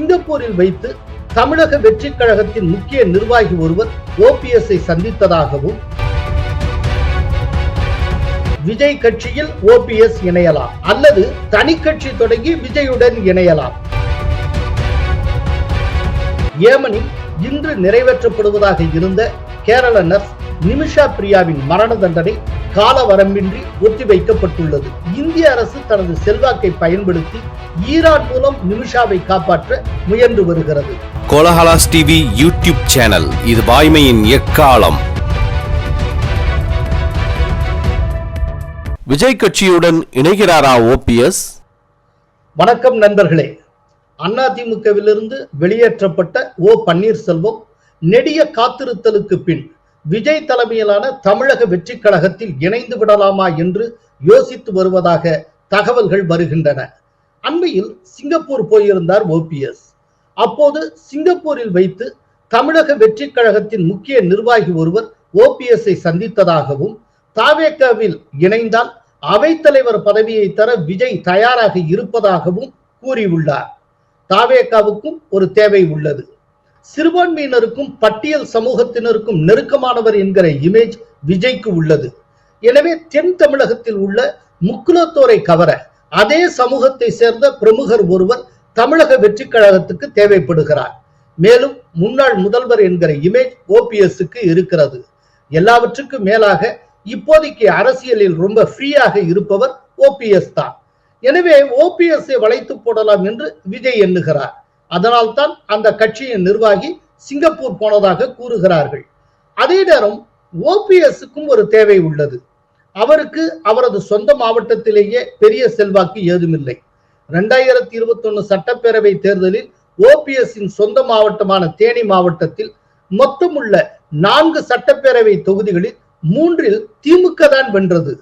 சிங்கப்பூரில் வைத்து தமிழக வெற்றிக் கழகத்தின் முக்கிய நிர்வாகி ஒருவர் ஓபிஎஸ்ஐ சந்தித்ததாகவும் விஜய் கட்சியில் ஓபிஎஸ் இணையலாம் அல்லது தனி கட்சி தொடங்கி விஜயுடன் இணையலாம். ஏமனில் இன்று நிறைவேற்றப்படுவதாக இருந்த கேரள நர்ஸ் நிமிஷா பிரியாவின் மரண தண்டனை கால வரம்பின்றி ஒத்திவைக்கப்பட்டுள்ளது. இந்திய அரசு தனது செல்வாக்கை பயன்படுத்தி ஈரான் மூலம் நிமிஷாவை காப்பாற்ற முயன்று வருகிறது. Kolahalas TV YouTube channel. இது வாய்மையின் எக்காலம். விஜய் கட்சியுடன் இணைகிறாரா ஓபிஎஸ்? வணக்கம் நண்பர்களே. அதிமுகவிலிருந்து வெளியேற்றப்பட்ட ஓ பன்னீர்செல்வம் நெடிய காத்திருத்தலுக்கு பின் விஜய் தலைமையிலான தமிழக வெற்றி கழகத்தில் இணைந்து விடலாமா என்று யோசித்து வருவதாக தகவல்கள் வருகின்றன. அண்மையில் சிங்கப்பூர் போயிருந்தார் ஓபிஎஸ். அப்போது சிங்கப்பூரில் வைத்து தமிழக வெற்றி கழகத்தின் முக்கிய நிர்வாகி ஒருவர் ஓபிஎஸ்ஐ சந்தித்ததாகவும் தாவேக்காவில் இணைந்தால் அவைத்தலைவர் பதவியை தர விஜய் தயாராக இருப்பதாகவும் கூறியுள்ளார். தாவேக்காவுக்கும் ஒரு தேவை உள்ளது. சிறுபான்மையினருக்கும் பட்டியல் சமூகத்தினருக்கும் நெருக்கமானவர் என்கிற இமேஜ் விஜய்க்கு உள்ளது. எனவே தென் தமிழகத்தில் உள்ள முக்குலத்தோரை கவர அதே சமூகத்தை சேர்ந்த பிரமுகர் ஒருவர் தமிழக வெற்றி கழகத்துக்கு தேவைப்படுகிறார். மேலும் முன்னாள் முதல்வர் என்கிற இமேஜ் ஓபிஎஸ்க்கு இருக்கிறது. எல்லாவற்றுக்கும் மேலாக இப்போதைக்கு அரசியலில் ரொம்ப ஃப்ரீயாக இருப்பவர் ஓபிஎஸ் தான். எனவே ஓபிஎஸ்ஐ வளைத்து போடலாம் என்று விஜய் எண்ணுகிறார். அதனால்தான் அந்த கட்சியின் நிர்வாகி சிங்கப்பூர் போனதாக கூறுகிறார்கள். அதே நேரம் ஓபிஎஸ்க்கும் ஒரு தேவை உள்ளது. அவருக்கு அவரது சொந்த மாவட்டத்திலேயே பெரிய செல்வாக்கு ஏதுமில்லை. இரண்டாயிரத்தி இருபத்தி ஒன்னு சட்டப்பேரவை தேர்தலில் ஓபிஎஸ்ஸின் சொந்த மாவட்டமான தேனி மாவட்டத்தில் மொத்தமுள்ள நான்கு சட்டப்பேரவை தொகுதிகளில் மூன்றில் திமுக தான் வென்றது.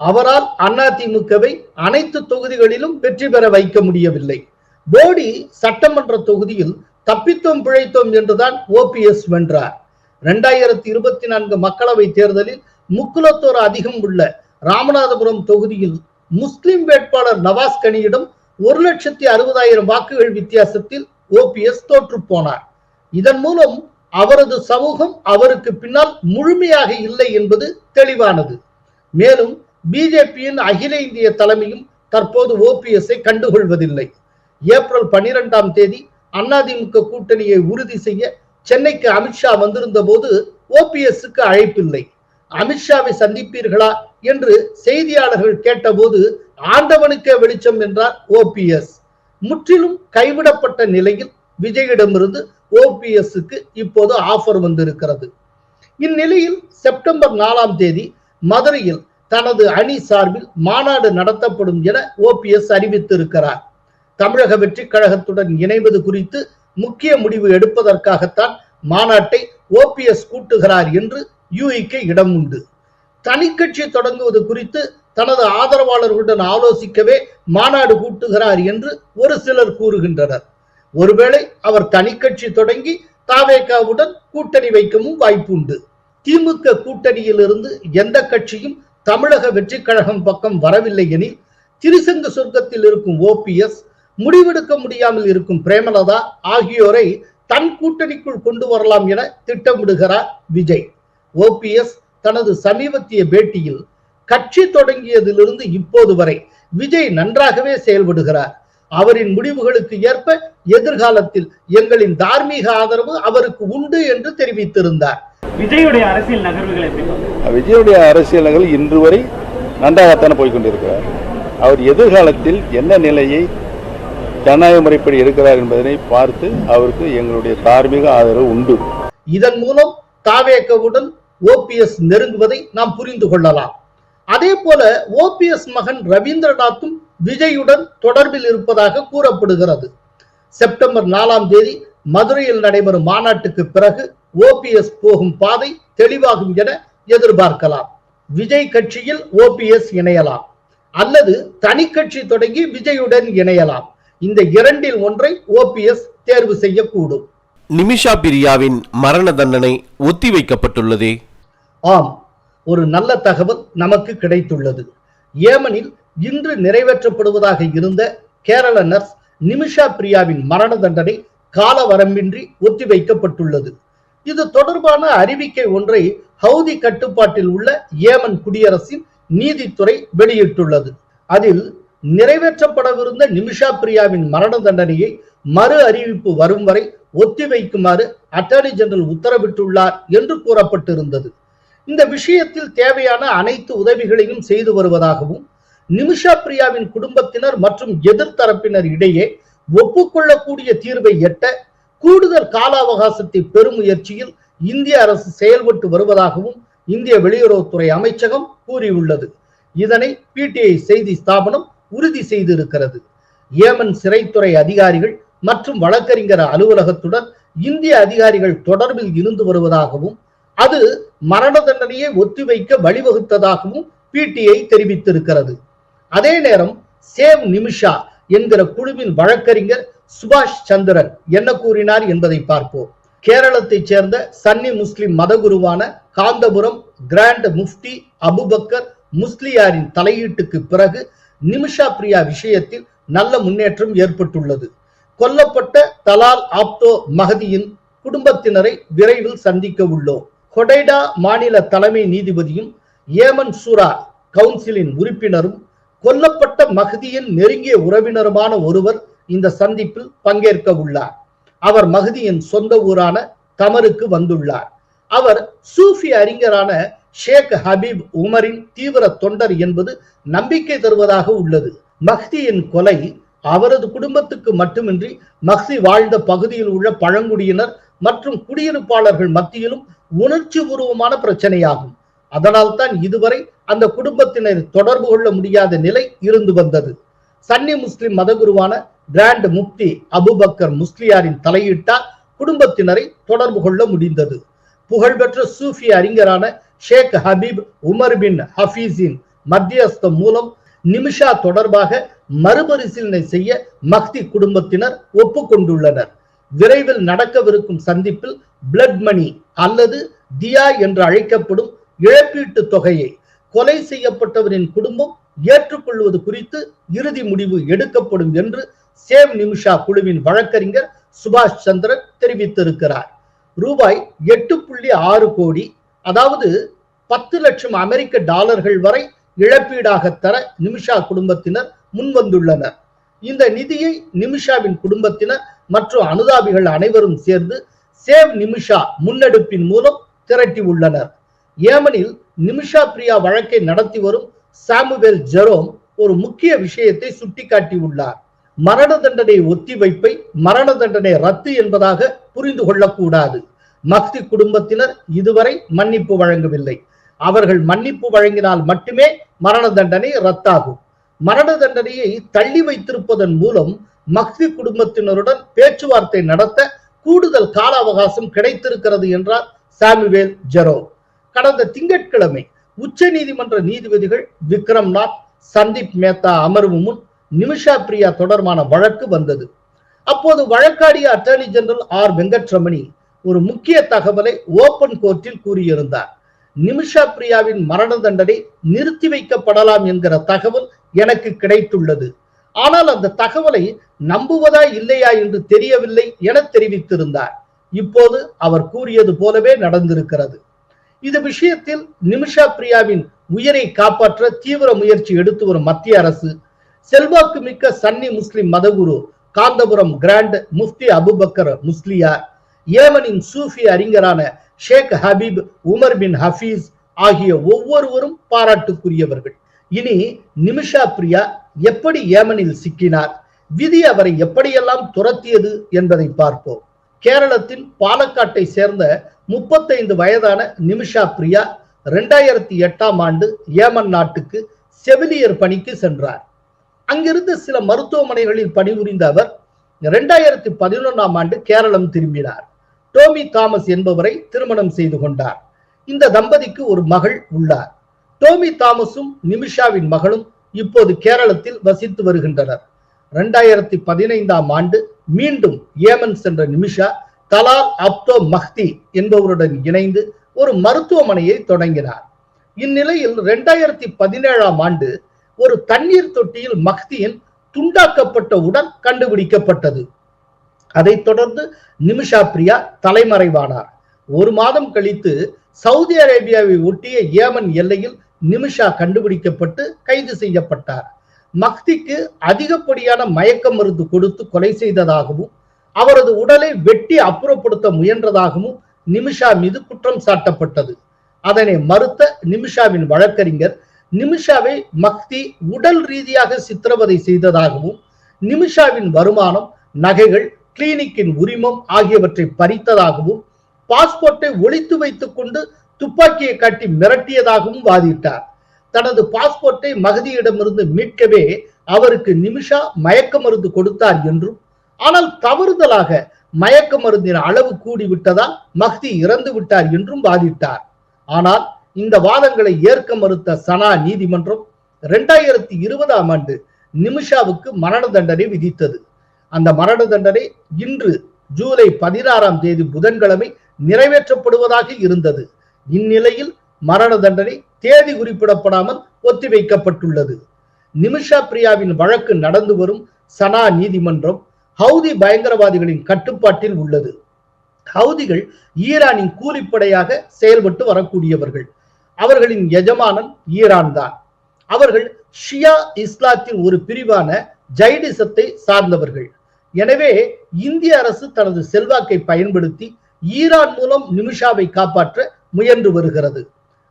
அவரால் அதிமுகவை அனைத்து தொகுதிகளிலும் வெற்றி பெற வைக்க முடியவில்லை. போடி சட்டமன்ற தொகுதியில் தப்பித்தோம் பிழைத்தோம் என்றுதான் ஓபிஎஸ் வென்றார். இரண்டாயிரத்தி இருபத்தி நான்கு மக்களவை தேர்தலில் முக்குலத்தோர் அதிகம் உள்ள ராமநாதபுரம் தொகுதியில் முஸ்லிம் வேட்பாளர் நவாஸ் கனியிடம் ஒரு லட்சத்தி அறுபதாயிரம் வாக்குகள் வித்தியாசத்தில் ஓபிஎஸ் தோற்று போனார். இதன் மூலம் அவரது சமூகம் அவருக்கு பின்னால் முழுமையாக இல்லை என்பது தெளிவானது. மேலும் பிஜேபியின் அகில இந்திய தலைமையும் தற்போது ஓபிஎஸ்ஐ கண்டுகொள்வதில்லை. ஏப்ரல் பனிரெண்டாம் தேதி அதிமுக கூட்டணியை உறுதி செய்ய சென்னைக்கு அமித்ஷா வந்திருந்த போது ஓபிஎஸ்க்கு அழைப்பில்லை. அமித்ஷாவை சந்திப்பீர்களா என்று செய்தியாளர்கள் கேட்டபோது ஆண்டவனுக்கே வெளிச்சம் என்றார் ஓபிஎஸ் முற்றிலும் கைவிடப்பட்ட நிலையில் விஜயிடமிருந்து ஓபிஎஸ்க்கு இப்போது ஆஃபர் வந்திருக்கிறது. இந்நிலையில் செப்டம்பர் நாலாம் தேதி மதுரையில் தனது அணி சார்பில் மாநாடு நடத்தப்படும் என ஓபிஎஸ் அறிவித்திருக்கிறார். தமிழக வெற்றிக் கழகத்துடன் இணைவது குறித்து முக்கிய முடிவு எடுப்பதற்காகத்தான் மாநாட்டை ஓபிஎஸ் கூட்டுகிறார் என்று யூகிக்க இடம் உண்டு. தனி கட்சி தொடங்குவது குறித்து தனது ஆதரவாளர்களுடன் ஆலோசிக்கவே மாநாடு கூட்டுகிறார் என்று ஒரு சிலர் கூறுகின்றனர். ஒருவேளை அவர் தனி கட்சி தொடங்கி தாவேகாவுடன் கூட்டணி வைக்கவும் வாய்ப்புண்டு. திமுக கூட்டணியிலிருந்து எந்த கட்சியும் தமிழக வெற்றி கழகம் பக்கம் வரவில்லை எனில் திருசங்க சொர்க்கத்தில் இருக்கும் ஓபிஎஸ் முடிவெடுக்க முடியாமல் இருக்கும் பிரேமலதா ஆகியோரை தன் கூட்டணிக்குள் கொண்டு வரலாம் என திட்டமிடுகிறார் விஜய். ஓபிஎஸ் தனது சமீபத்திய பேட்டியில் கட்சி தொடங்கியதிலிருந்து இப்போது வரை விஜய் நன்றாகவே செயல்படுகிறார். அவரின் முடிவுகளுக்கு ஏற்ப எதிர்காலத்தில் எங்களின் தார்மீக ஆதரவு அவருக்கு உண்டு என்று தெரிவித்திருந்தார். விஜயுடைய அரசியல் நகர்வுகளை? விஜயுடைய அரசியல் நகல் இன்று வரை நன்றாகத்தானே போய்கொண்டிருக்கிறார் அவர் எதிர்காலத்தில் என்ன நிலையை ஜனநாயக முறைப்படி இருக்கிறார் என்பதனை பார்த்து அவருக்கு எங்களுடைய தார்மீக ஆதரவு உண்டு. இதன் மூலம் தாவேக்கவுடன் ஓபிஎஸ் நெருங்குவதை நாம் புரிந்து கொள்ளலாம். அதே போல ஓபிஎஸ் மகன் ரவீந்திரநாத்தும் விஜயுடன் தொடர்பில் இருப்பதாக கூறப்படுகிறது. செப்டம்பர் நாலாம் தேதி மதுரையில் நடைபெறும் மாநாட்டுக்கு பிறகு ஓபிஎஸ் போகும் பாதை தெளிவாகும் என எதிர்பார்க்கலாம். விஜய் கட்சியில் ஓபிஎஸ் இணையலாம். அல்லது தனி கட்சி தொடங்கி விஜயுடன் இணையலாம். இந்த இரண்டில் ஒன்றை ஓபிஎஸ் தேர்வு செய்யக்கூடும். நிமிஷா பிரியாவின் மரண தண்டனை ஒத்திவைக்கப்பட்டுள்ளதே. ஆம் ஒரு நல்ல தகவல் நமக்கு கிடைத்துள்ளது. ஏமனில் இன்று நிறைவேற்றப்படுவதாக இருந்த கேரள நர்ஸ் நிமிஷா பிரியாவின் மரண தண்டனை கால வரம்பின்றி ஒத்திவைக்கப்பட்டுள்ளது. இது தொடர்பான அறிவிக்கை ஒன்றை ஹவுதி கட்டுப்பாட்டில் உள்ள ஏமன் குடியரசின் நீதித்துறை வெளியிட்டுள்ளது. அதில் நிறைவேற்றப்படவிருந்த நிமிஷா பிரியாவின் மரண தண்டனையை மறு அறிவிப்பு வரும் வரை ஒத்திவைக்குமாறு அட்டார்னி ஜெனரல் உத்தரவிட்டுள்ளார் என்று கூறப்பட்டிருந்தது. இந்த விஷயத்தில் தேவையான அனைத்து உதவிகளையும் செய்து வருவதாகவும் நிமிஷா பிரியாவின் குடும்பத்தினர் மற்றும் எதிர்த்தரப்பினர் இடையே ஒப்புக்கொள்ளக்கூடிய தீர்வை எட்ட கூடுதல் கால அவகாசத்தை பெறும் முயற்சியில் இந்திய அரசு செயல்பட்டு வருவதாகவும் இந்திய வெளியுறவுத்துறை அமைச்சகம் கூறியுள்ளது. இதனை பிடிஐ செய்தி ஸ்தாபனம் உறுதி செய்திருக்கிறது. ஏமன் சிறைத்துறை அதிகாரிகள் மற்றும் வழக்கறிஞர் அலுவலகத்துடன் இந்திய அதிகாரிகள் தொடர்பில் இருந்து வருவதாகவும் அது மரண தண்டனையை ஒத்திவைக்க வழிவகுத்ததாகவும் பிடிஐ தெரிவித்திருக்கிறது. அதே நேரம் சேவ் நிமிஷா என்கிற குழுவின் வழக்கறிஞர் சுபாஷ் சந்திரன் என்ன கூறினார் என்பதை பார்ப்போம். கேரளத்தைச் சேர்ந்த சன்னி முஸ்லிம் மதகுருவான காந்தபுரம் கிராண்ட் முஃப்தி அபுபக்கர் முஸ்லியாரின் தலையீட்டுக்கு பிறகு நிமிஷா பிரியா விஷயத்தில் நல்ல முன்னேற்றம் ஏற்பட்டுள்ளது. கொல்லப்பட்ட தலால் ஆப்தோ மகதியின் குடும்பத்தினரை விரைவில் சந்திக்க உள்ளோம். ஹொடைடா மாநில தலைமை நீதிபதியும் ஏமன் சூரா கவுன்சிலின் உறுப்பினரும் கொல்லப்பட்ட மகதியின் நெருங்கிய உறவினருமான ஒருவர் இந்த சந்திப்பில் பங்கேற்க உள்ளார். அவர் மகதியின் சொந்த ஊரான தமருக்கு வந்துள்ளார். அவர் சூஃபி அறிஞரான ஷேக் ஹபீப் உமரின் தீவிர தொண்டர் என்பது நம்பிக்கை தருவதாக உள்ளது. மஹ்தியின் கொலை அவரது குடும்பத்துக்கு மட்டுமின்றி மஹ்தி வாழ்ந்த பகுதியில் உள்ள பழங்குடியினர் மற்றும் குடியிருப்பாளர்கள் மத்தியிலும் உணர்ச்சி பூர்வமான பிரச்சனையாகும். அதனால் தான் இதுவரை அந்த குடும்பத்தினர் தொடர்பு கொள்ள முடியாத நிலை இருந்து வந்தது. சன்னி முஸ்லிம் மதகுருவான கிராண்ட் முப்தி அபுபக்கர் முஸ்லியாரின் தலையிட்டால் குடும்பத்தினரை தொடர்பு கொள்ள முடிந்தது. புகழ்பெற்ற சூஃபி அறிஞரான ஷேக் ஹபீப் உமர் பின் ஹபீஸின் மத்தியஸ்தம் மூலம் நிமிஷா தொடர்பாக மறுபரிசீலனை செய்ய மக்தி குடும்பத்தினர் ஒப்புக்கொண்டுள்ளனர். விரைவில் நடக்கவிருக்கும் சந்திப்பில் பிளட் மணி அல்லது தியா என்று அழைக்கப்படும் இழப்பீட்டு தொகையை கொலை செய்யப்பட்டவரின் குடும்பம் ஏற்றுக்கொள்வது குறித்து இறுதி முடிவு எடுக்கப்படும் என்று சேவ் நிமிஷா குழுவின் வழக்கறிஞர் சுபாஷ் சந்திரன் தெரிவித்திருக்கிறார். ரூபாய் எட்டு புள்ளி ஆறு கோடி அதாவது பத்து லட்சம் அமெரிக்க டாலர்கள் வரை இழப்பீடாக தர நிமிஷா குடும்பத்தினர் முன்வந்துள்ளனர். இந்த நிதியை நிமிஷாவின் குடும்பத்தினர் மற்றும் அனுதாபிகள் அனைவரும் சேர்ந்து சேவ் நிமிஷா முன்னெடுப்பின் மூலம் திரட்டி உள்ளனர். ஏமனில் நிமிஷா பிரியா வழக்கை நடத்தி வரும் சாமுவேல் ஜெரோம் ஒரு முக்கிய விஷயத்தை சுட்டிக்காட்டியுள்ளார் மரண தண்டனை ஒத்திவைப்பை மரண தண்டனை ரத்து என்பதாக புரிந்து கொள்ளக்கூடாது. மக்தி குடும்பத்தினர் இதுவரை மன்னிப்பு வழங்கவில்லை. அவர்கள் மன்னிப்பு வழங்கினால் மட்டுமே மரண தண்டனை ரத்தாகும். மரண தண்டனையை தள்ளி வைத்திருப்பதன் மூலம் மக்தி குடும்பத்தினருடன் பேச்சுவார்த்தை நடத்த கூடுதல் கால அவகாசம் கிடைத்திருக்கிறது என்றார் சாமுவேல் ஜெரோ கடந்த திங்கட்கிழமை உச்ச நீதிமன்ற நீதிபதிகள் விக்ரம்நாத் சந்தீப் மேத்தா அமர்வு முன் நிமிஷா பிரியா தொடர்பான வழக்கு வந்தது. அப்போது வழக்காடிய அட்டர்னி ஜெனரல் ஆர் வெங்கட்ரமணி ஒரு முக்கிய தகவலை ஓபன் கோர்ட்டில் கூறியிருந்தார். நிமிஷா பிரியாவின் மரண தண்டனை நிறுத்தி வைக்கப்படலாம் என்கிற தகவல் எனக்கு கிடைத்துள்ளது. ஆனால் அந்த தகவலை நம்புவதா இல்லையா என்று தெரியவில்லை என தெரிவித்திருந்தார். இப்போது அவர் கூறியது போலவே நடந்திருக்கிறது. இது விஷயத்தில் நிமிஷா பிரியாவின் உயிரை காப்பாற்ற தீவிர முயற்சி எடுத்து வரும் மத்திய அரசு செல்வாக்கு மிக்க சன்னி முஸ்லிம் மதகுரு காந்தபுரம் கிராண்ட் முஃப்தி அபுபக்கர் முஸ்லியார் ஏமனின் சூஃபி அறிஞரான Sheikh Habib Umar bin Hafiz ஆகிய ஒவ்வொருவரும் பாராட்டுக்குரியவர்கள். இனி நிமிஷா பிரியா எப்படி ஏமனில் சிக்கினார்? விதி அவரை எப்படியெல்லாம் துரத்தியது என்பதை பார்ப்போம். கேரளத்தின் பாலக்காட்டை சேர்ந்த முப்பத்தைந்து வயதான நிமிஷா பிரியா ரெண்டாயிரத்தி எட்டாம் ஆண்டு ஏமன் நாட்டுக்கு செவிலியர் பணிக்கு சென்றார். அங்கிருந்து சில மருத்துவமனைகளில் பணிபுரிந்த அவர் இரண்டாயிரத்தி பதினொன்றாம் ஆண்டு கேரளம் திரும்பினார். டோமி தாமஸ் என்பவரை திருமணம் செய்து கொண்டார். இந்த தம்பதிக்கு ஒரு மகள் உள்ளார். டோமி தாமஸும் நிமிஷாவின் மகளும் இப்போது கேரளத்தில் வசித்து வருகின்றனர். இரண்டாயிரத்தி பதினைந்தாம் ஆண்டு மீண்டும் ஏமன் சென்ற நிமிஷா தலால் அப்தோ மஹ்தி என்பவருடன் இணைந்து ஒரு மருத்துவமனையை தொடங்கினார். இந்நிலையில் இரண்டாயிரத்தி பதினேழாம் ஆண்டு ஒரு தண்ணீர் தொட்டியில் மஹ்தியின் துண்டாக்கப்பட்டவுடன் கண்டுபிடிக்கப்பட்டது. அதைத் தொடர்ந்து நிமிஷா பிரியா தலைமறைவானார். ஒரு மாதம் கழித்து சவுதி அரேபியாவை ஒட்டிய ஏமன் எல்லையில் நிமிஷா கண்டுபிடிக்கப்பட்டு கைது செய்யப்பட்டார். மக்திக்கு அதிகப்படியான மயக்க மருந்து கொடுத்து கொலை செய்ததாகவும் அவரது உடலை வெட்டி அப்புறப்படுத்த முயன்றதாகவும் நிமிஷா மீது குற்றம் சாட்டப்பட்டது. அதனை மறுத்த நிமிஷாவின் வழக்கறிஞர் நிமிஷாவை மக்தி உடல் ரீதியாக சித்திரவதை செய்ததாகவும் நிமிஷாவின் வருமானம் நகைகள் கிளினிக்கின் உரிமம் ஆகியவற்றை பறித்ததாகவும் பாஸ்போர்ட்டை ஒழித்து வைத்துக் கொண்டு துப்பாக்கியை காட்டி மிரட்டியதாகவும் வாதிட்டார். தனது பாஸ்போர்ட்டை மகதியிடமிருந்து மீட்கவே அவருக்கு நிமிஷா மயக்க மருந்து கொடுத்தார் என்றும் ஆனால் தவறுதலாக மயக்க மருந்தின் அளவு கூடிவிட்டதால் மஹ்தி இறந்து விட்டார் என்றும் வாதிட்டார். ஆனால் இந்த வாதங்களை ஏற்க மறுத்த சனா நீதிமன்றம் இரண்டாயிரத்தி இருபதாம் ஆண்டு நிமிஷாவுக்கு மரண தண்டனை விதித்தது. அந்த மரண தண்டனை இன்று ஜூலை பதினாறாம் தேதி புதன்கிழமை நிறைவேற்றப்படுவதாக இருந்தது. இந்நிலையில் மரண தண்டனை தேதி குறிப்பிடப்படாமல் ஒத்திவைக்கப்பட்டுள்ளது. நிமிஷா பிரியாவின் வழக்கு நடந்து வரும் சனா நீதிமன்றம் ஹவுதி பயங்கரவாதிகளின் கட்டுப்பாட்டில் உள்ளது. ஹவுதிகள் ஈரானின் கூலிப்படையாக செயல்பட்டு வரக்கூடியவர்கள். அவர்களின் எஜமானன் ஈரான் தான். அவர்கள் ஷியா இஸ்லாத்தின் ஒரு பிரிவான ஜைடிசத்தை சார்ந்தவர்கள். எனவே இந்திய அரசு தனது செல்வாக்கை பயன்படுத்தி ஈரான் மூலம் நிமிஷாவை காப்பாற்ற முயன்று வருகிறது.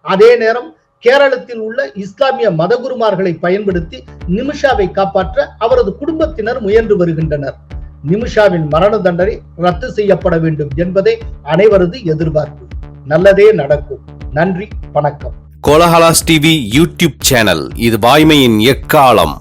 அதே நேரம் கேரளத்தில் உள்ள இஸ்லாமிய மதகுருமார்களை பயன்படுத்தி நிமிஷாவை காப்பாற்ற அவரது குடும்பத்தினர் முயன்று வருகின்றனர். நிமிஷாவின் மரண தண்டனை ரத்து செய்யப்பட வேண்டும் என்பதே அனைவரது எதிர்பார்ப்பு. நல்லதே நடக்கும். நன்றி வணக்கம். கோலஹலாஸ் டிவி யூடியூப் சேனல் இது வாய்மையின் எக்காலம்.